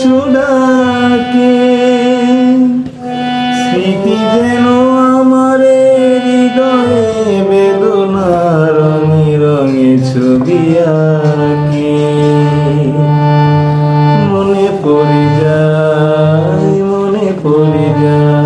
চূড়াকে স্মৃতি যেন আমার হৃদয়ে বেদনা রঙে রঙে ছবি আঁকে। মনে পড়ে যায়, মনে পড়ে যায়।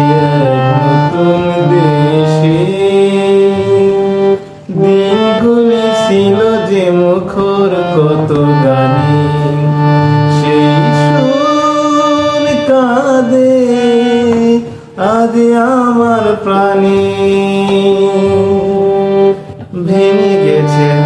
নতুন দেশে দিনগুলি ছিল যে মুখর কত গানে সেই কাঁদে আজ আমার প্রাণে ভেঙে গেছে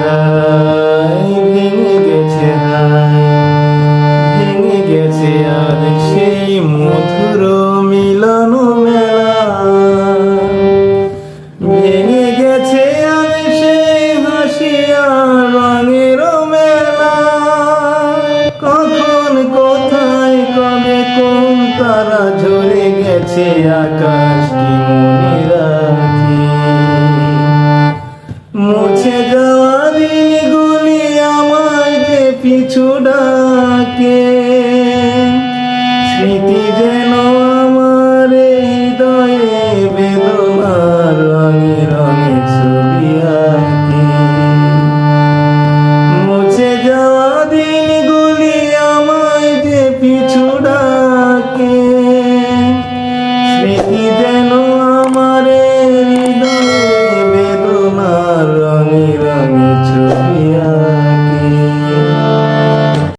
হয়েছে আকাশ কি মনে রাখি মুছে যাওয়া দিনগুলি আমাকে পিছু ডাকে। স্মৃতি যে Yeah.